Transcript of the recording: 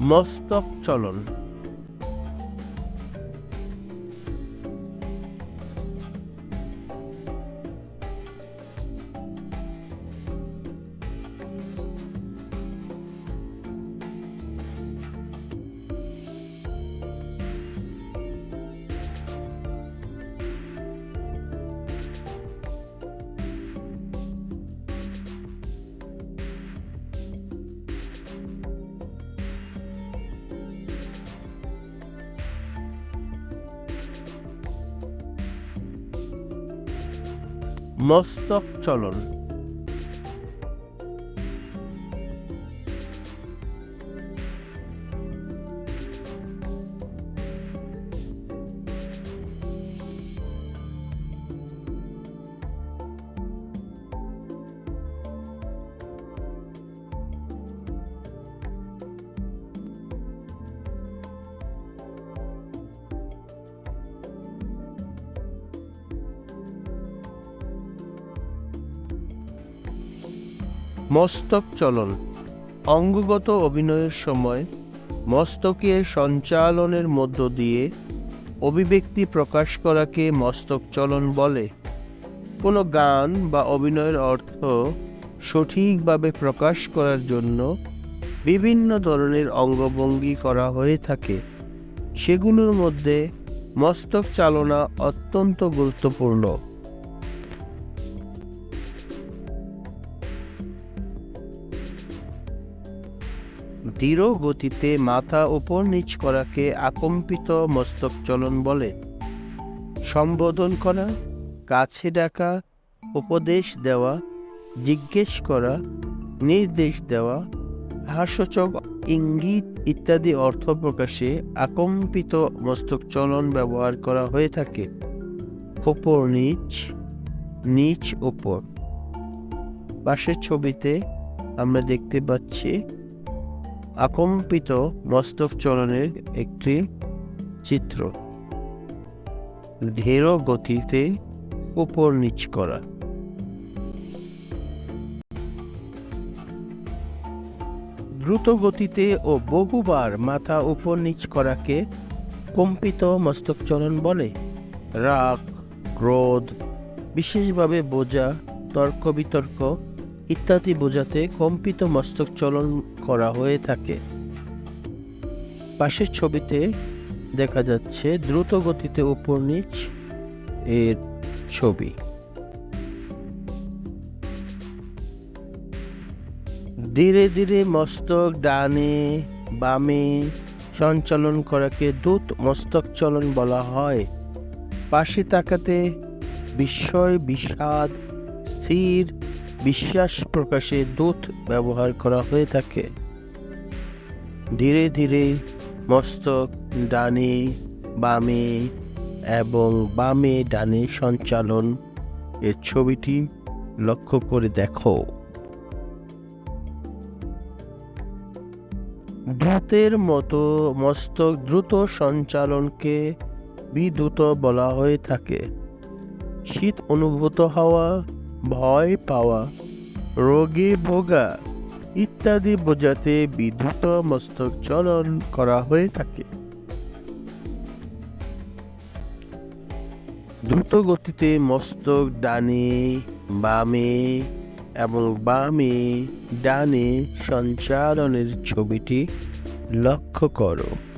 মস্তক চলন। মস্তক চলন মস্তক চলন। অঙ্গগত অভিনয়ের সময় মস্তকের সঞ্চালনের মধ্য দিয়ে অভিব্যক্তি প্রকাশ করাকে মস্তক চলন বলে। কোনো গান বা অভিনয়ের অর্থ সঠিকভাবে প্রকাশ করার জন্য বিভিন্ন ধরনের অঙ্গভঙ্গি করা হয়ে থাকে। সেগুলোর মধ্যে মস্তক চালনা অত্যন্ত গুরুত্বপূর্ণ। ধীর গতিতে মাথা ওপর নিচ করাকে আকম্পিত মস্তক চলন বলে। সম্বোধন করা, কাছে ডাকা, উপদেশ দেওয়া, জিজ্ঞেস করা, নির্দেশ দেওয়া, হাস্যচক ইঙ্গিত ইত্যাদি অর্থ প্রকাশে আকম্পিত মস্তক চলন ব্যবহার করা হয়ে থাকে। ওপর নিচ নিচ ওপর। পাশের ছবিতে আমরা দেখতে পাচ্ছি আকম্পিত মস্তক চলনের একটি চিত্র। ধীর গতিতে উপর নিচ করা। দ্রুত গতিতে ও বহুবার মাথা উপর নিচ করাকে কম্পিত মস্তক চলন বলে। রাগ, ক্রোধ, বিশেষভাবে বোঝা তর্ক বিতর্ক ইত্যাদি বোঝাতে কম্পিত মস্তক চলন করা হয়ে থাকে। পাশের ছবিতে দেখা যাচ্ছে দ্রুত গতিতে উপর নিচ এর ছবি। ধীরে ধীরে মস্তক ডানে বামে সঞ্চালন করাকে দ্রুত মস্তক চলন বলা হয়। পাশে তাকাতে বিস্ময়, বিষাদ, স্থির বিশ্বাস প্রকাশে দুধ ব্যবহার করা হয়ে থাকে। ধীরে ধীরে মস্তক, ডানে, বামে এবং বামে ডানে সঞ্চালন এর ছবিটি লক্ষ্য করে দেখো। দ্রুতের মতো মস্তক দ্রুত সঞ্চালনকে বিদ্যুত বলা হয়ে থাকে। শীত অনুভূত হওয়া ভয় পাওয়া, রোগে ভোগা ইত্যাদি বোঝাতে বিদ্যুত মস্তক চলন করা হয়ে থাকে। দ্রুত গতিতে মস্তক ডানে, বামে এবং বামে ডানে সঞ্চালনের ছবিটি লক্ষ্য করো।